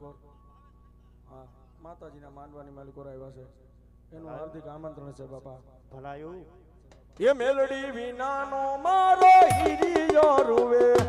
માંડવાની માલિકો. હા માતાજીના માંડવાની માલિકો આવ્યા છે એનું હાર્દિક આમંત્રણ છે બાપા. ભલાયું. એ મેલડી વિનાનો મારો હિરિયો રૂવે.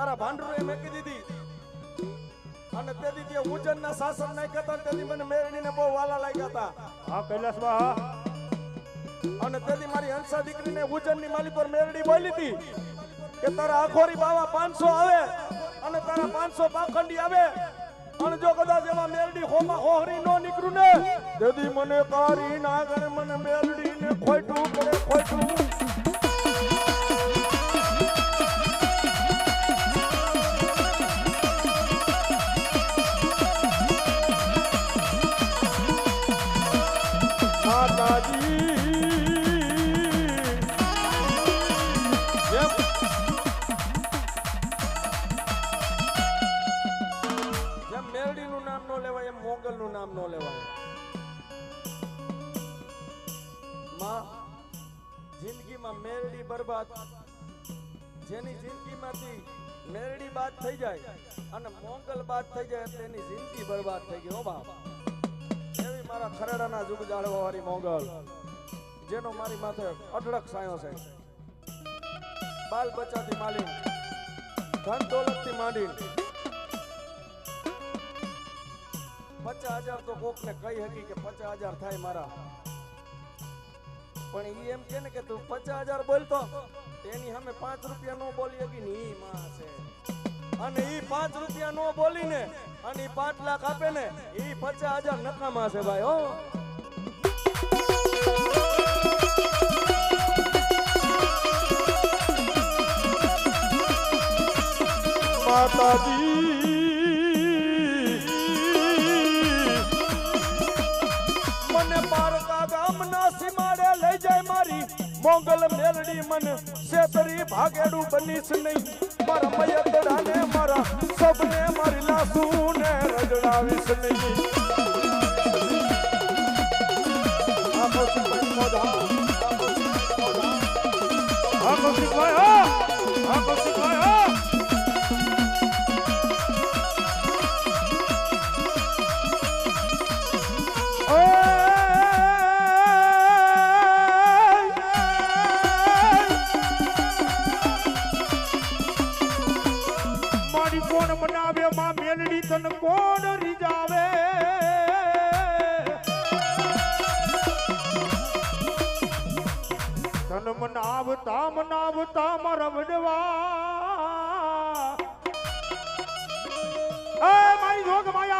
તારા ભાંડરોએ મેકી દીધી. અને તેથી તે ના શાસન નહીં કરતા તેથી મને મેરડીને બહુ વાલા લાગ્યા હતા. હા કૈલાસ બા અને તેથી મારી હંસા દીકરીને ની માલી પર મેરડી બોલી હતી કે તારા આખોરી બાવા પાંચસો આવે અને તારા પાંચસો પાખંડી આવે. અને જો કદાચ એમાં મેરડી હોમાં હોહરી નો નીકળું ને તેથી મને કારી નાગર મને મેરડી ને ખોટું પડે મેરડી બરબાદ. જેની જિંદગીમાંથી મેરડી બાદ થઈ જાય અને મોંગલ બાદ થઈ જાય એની જિંદગી બરબાદ થઈ ગઈ, હો બાપ. એવી મારા ખરેડાના જુગ જાળવા વાળી મોગલ, જેનો મારી માથે અઢળક સાયો છે. બાલ બચ્ચાથી માંડી ધન દોલતથી માંડી પચાસ હજાર તો કોકને કહી હકી કે પચાસ હજાર થાય મારા. પણ ઈ એમ કે ને કે તું પચાસ હજાર બોલતો. એની સામે પાંચ રૂપિયા નો બોલી હકી ને માં છે. અને ઈ પાંચ રૂપિયા નો બોલીને અને ઈ પાંચ લાખ આપે ને ઈ પચાસ હજાર નકામા છે ભાઈ, હો. માતાજી. મોગલ મેલડી મને સેતરી ભાગેડું બનીશ નહીં. મારા મયતડાને મારા સબને મારી લાસુને રજડાવીશ નહીં. હા! કૌશિકભાઈ હા! કૌશિકભાઈ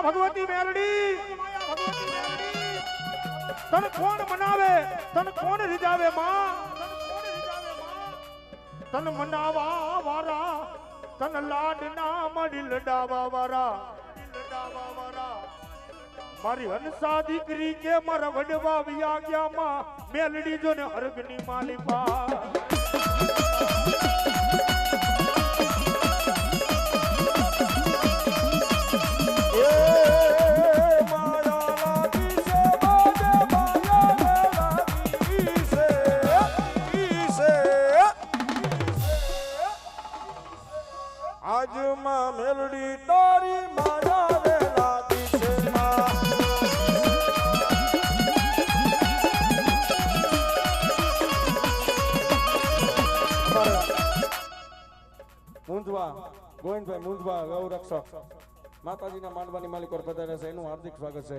માયા ભગવતી મેરડી તન કોણ મનાવે? તન કોણ રીજાવે માં? તન મનાવા વારા, તન લાડના મડી લડાવા વારા. મારી હંસા દીકરી કે મારા વડવા વ્યા ગયા માં? મેલડી જો ને હરગની માલિપા એ મુંજવા, ગોવિંદભાઈ મુંજવા ગૌરક્ષક માતાજીના માંડવાની માલિક પધાર્યા છે, એનું હાર્દિક સ્વાગત છે.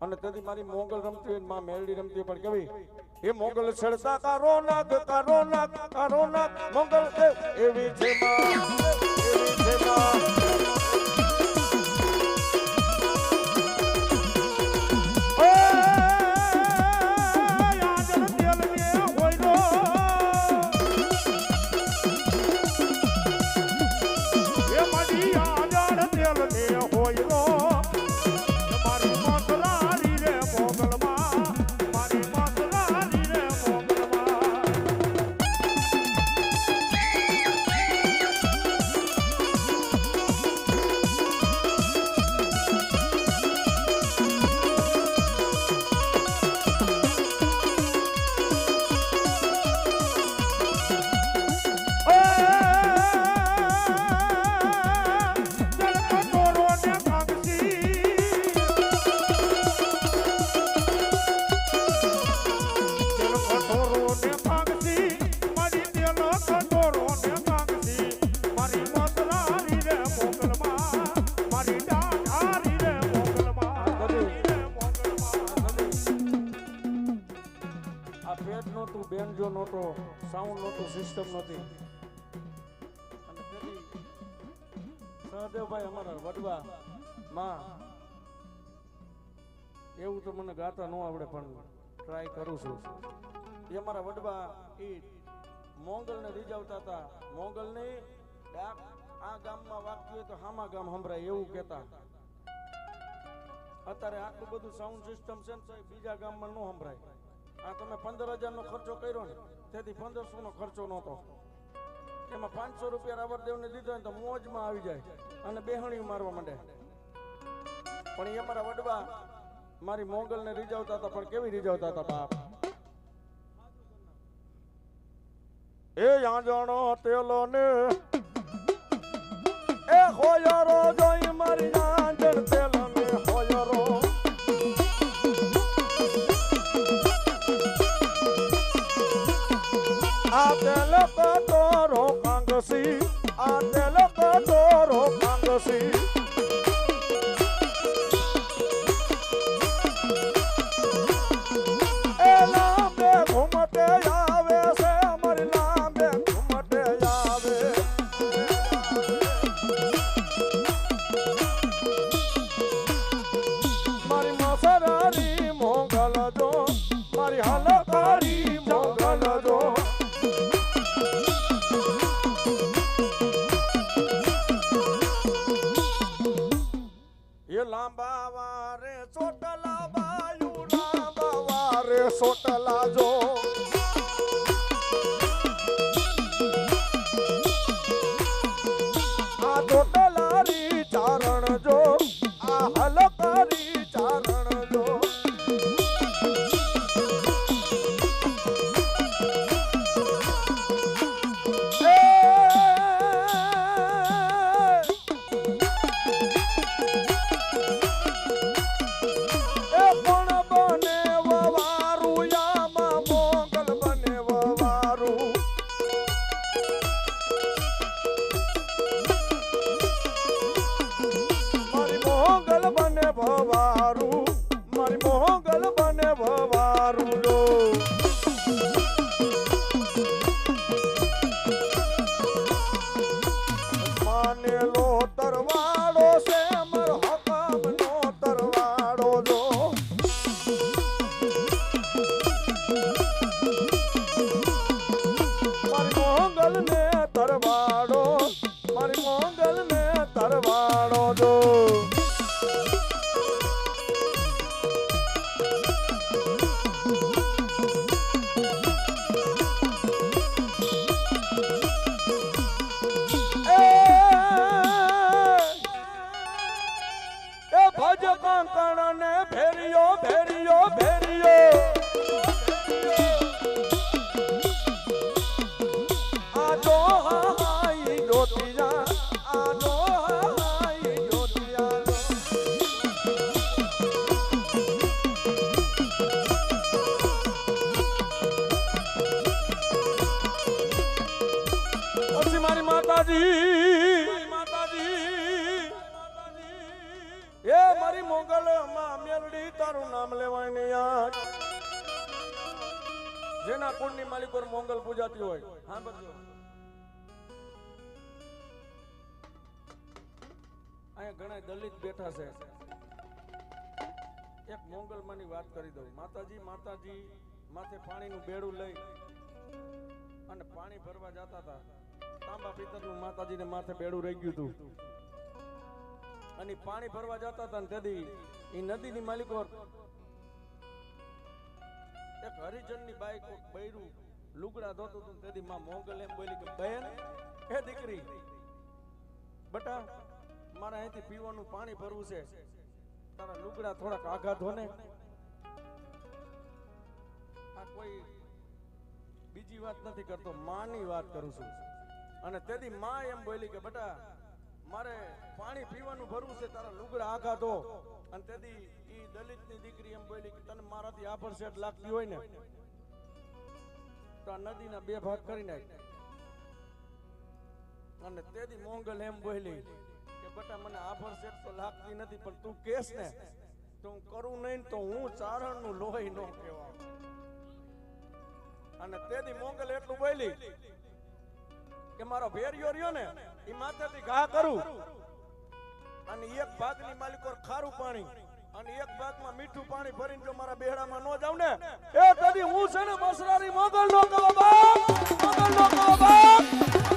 અને તેથી મારી મોગલ રમતી હોયમાં મેલડી રમતી પણ કેવી? એ મોગલ છેડતા કારો નાગ કારો નાગ કારો નાગ, મોગલ એવી છે એવી છે સાઉન્ડ નહોતું સિસ્ટમ નહોતી. અને તેથી સહદેવભાઈ અમારા વડવા માં. એવું તો મને ગાતા ન આવડે પણ ટ્રાય કરું છું. એ અમારા વડવા એ મોંગલને રીઝવતા હતા. મોંગલને ડાક આ ગામમાં વાગતું હોય તો હામા ગામ સંભળાય એવું કહેતા. અત્યારે આટલું બધું સાઉન્ડ સિસ્ટમ છે ને બીજા ગામમાં ન સંભળાય. આ તમે પંદર હજારનો ખર્ચો કર્યો ને તેથી પંદરસો નો ખર્ચો નહોતો. એમાં પાંચસો રૂપિયા રાવરદેવને દીધો ને તો મોજમાં આવી જાય અને બેહણી મારવા માંડે. પણ એ મારા વડવા મારી મોગલને રીઝવતા હતા, પણ કેવી રીઝવતા હતા બાપ? એ જાણો તેલો ને ચોટલા જો પછી મારી માતાજી. માતાજી એ મારી મોગલ માં મેલડી, તારું નામ લેવાય ને યાર જેના કુળની માલિક પર મોગલ પૂજાતી હોય. હા બધું અહીંયા ઘણા દલિત બેઠા છે. એક મોંગલ માની વાત કરી દઉં. માતાજી માતાજી, માથે પાણીનું બેડું લઈ. અને પાણી ભરવા જતા હતા. તાંબા પિત્તરનું માતાજીને માથે બેડું રહી ગયું હતું. અને પાણી ભરવા જતા હતા ને તેથી એ નદીની માલિકો એક હરિજનની બાઈક બૈરું લુગડા ધોતું હતું તેથી માં મોગલ એમ બોલી કે, બહેન, એ દીકરી, બટા, મારે અહીંથી પીવાનું પાણી ભરવું છે. તારા લુગડા થોડાક આઘાત ધોને. આ કોઈ બીજી વાત નથી કરતો, માની વાત કરું છું. અને તેથી માં એમ બોલી કે, બેટા, મારે પાણી પીવાનું ભરવું છે, તારા લુગડા આઘા ધો અને તેથી એ દલિતની દીકરી એમ બોલી કે, તને મારાથી આભર સેટ લાગતી હોય ને, તો આ નદીના બે ભાગ કરી નાખ. અને તેથી મોંગલ એમ બોલી કે, બેટા, મને આભર સેટ તો લાગતી નથી, પણ તું કેસ ને, તો હું કરું નહીં તો હું ચારણનું લોહી ન કહેવા અને તેથી મોંગલ એટલું બોલી કે મારો ભેરિયો રહ્યો ને એ માથેથી ઘા કરું. અને એક ભાગની માલિકો ખારું પાણી, અને એક ભાગમાં મીઠું પાણી ભરીને જો મારા બેહડામાં ન જાવ ને, એ તદી હું છે ને મસરારી મોગલ નો કહો બાપ, મોગલ નો કહો બાપ.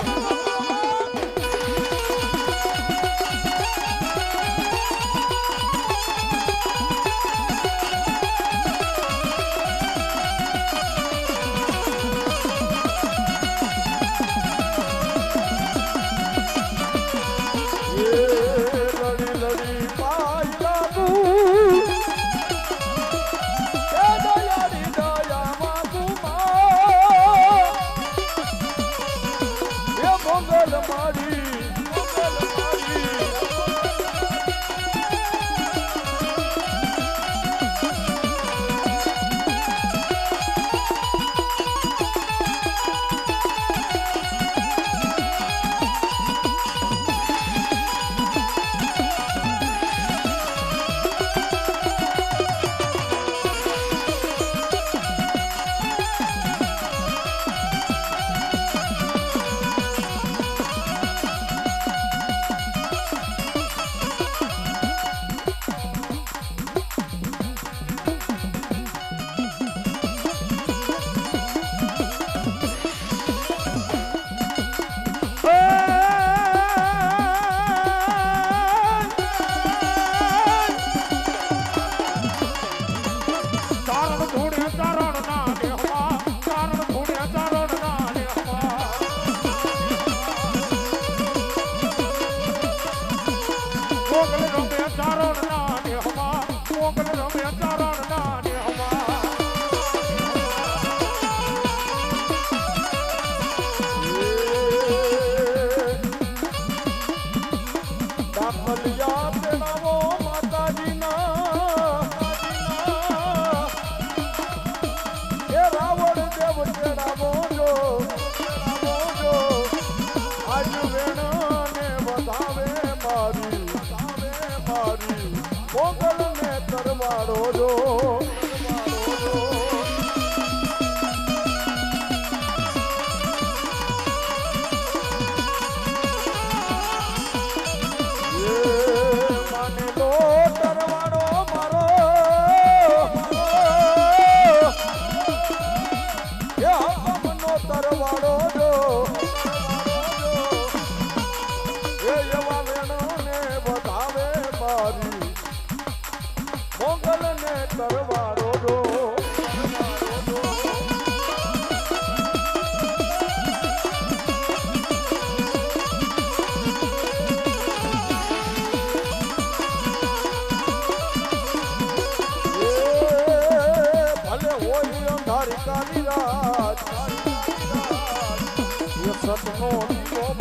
Oh.